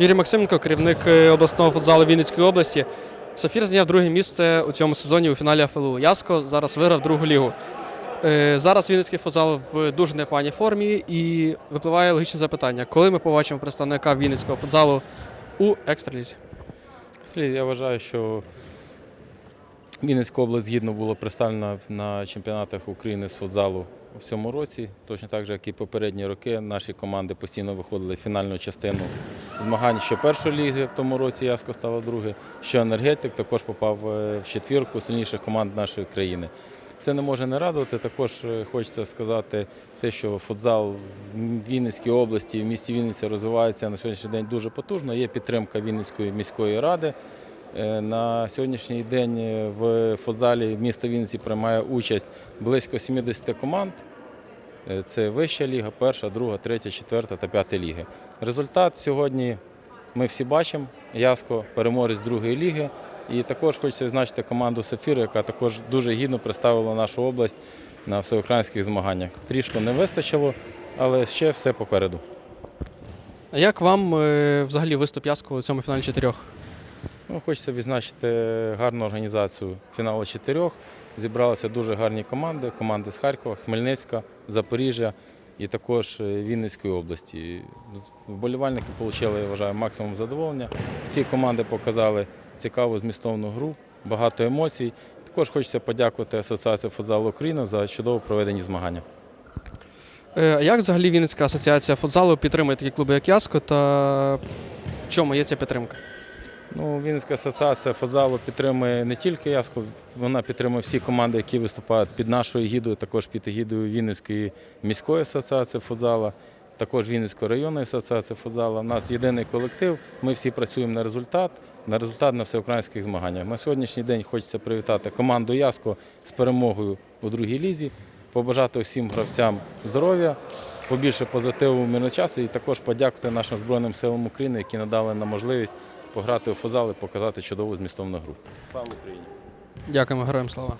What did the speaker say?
Юрій Максименко, керівник е, обласного футзалу Вінницької області. Софір зняв друге місце у цьому сезоні у фіналі АФЛУ. Яско зараз виграв другу лігу. Е, Зараз Вінницький футзал в дуже непоганій формі і випливає логічне запитання, коли ми побачимо представника Вінницького футзалу у екстралізі? Я вважаю, що Вінницька область гідно було представлена на чемпіонатах України з футзалу в цьому році. Точно так же, як і попередні роки, наші команди постійно виходили в фінальну частину змагань, що першої ліги в тому році Яско стало друге, що енергетик також попав е, в четвірку сильніших команд нашої країни. Це не може не радувати. Також е, хочеться сказати те, що футзал в Вінницькій області, в місті Вінниці розвивається на сьогоднішній день дуже потужно. Є підтримка Вінницької міської ради. Е, На сьогоднішній день е, в футзалі міста Вінниці приймає участь близько 70 команд. Е, Це вища ліга, перша, друга, третя, четверта та п'ята ліги. Результат сьогодні ми всі бачимо. Яско переможець другої ліги. І також хочеться відзначити команду Сафір, яка також дуже гідно представила нашу область на всеукраїнських змаганнях. Трішки не вистачило, але ще все попереду. А як вам взагалі виступ Яско у цьому фіналі чотирьох? Ну, хочеться відзначити гарну організацію фіналу чотирьох. Зібралися дуже гарні команди. Команди з Харкова, Хмельницька, Запоріжжя і також е, Вінницької області. Вболівальники отримали, я вважаю, максимум задоволення. Всі команди показали цікаву змістовну гру, багато емоцій. Також хочеться подякувати Асоціації футзалу України за чудово проведені змагання. Е, А як взагалі Вінницька асоціація футзалу підтримує такі клуби, як Яско, та в чому є ця підтримка? Ну, Вінницька асоціація футзалу підтримує не тільки Яску, вона підтримує всі команди, які виступають під нашою гідою, також під гідою Вінницької міської асоціації футзалу, також Вінницької районної асоціації футзалу. У нас єдиний колектив, ми всі працюємо на результат, на результат на всеукраїнських змаганнях. На сьогоднішній день хочеться привітати команду Яско з перемогою у другій лізі, побажати всім гравцям здоров'я, побільше позитиву час і також подякувати нашим Збройним силам України, які надали нам можливість пограти у футзал і показати чудову змістовну гру. Слава Україні! Дякуємо, героям слава.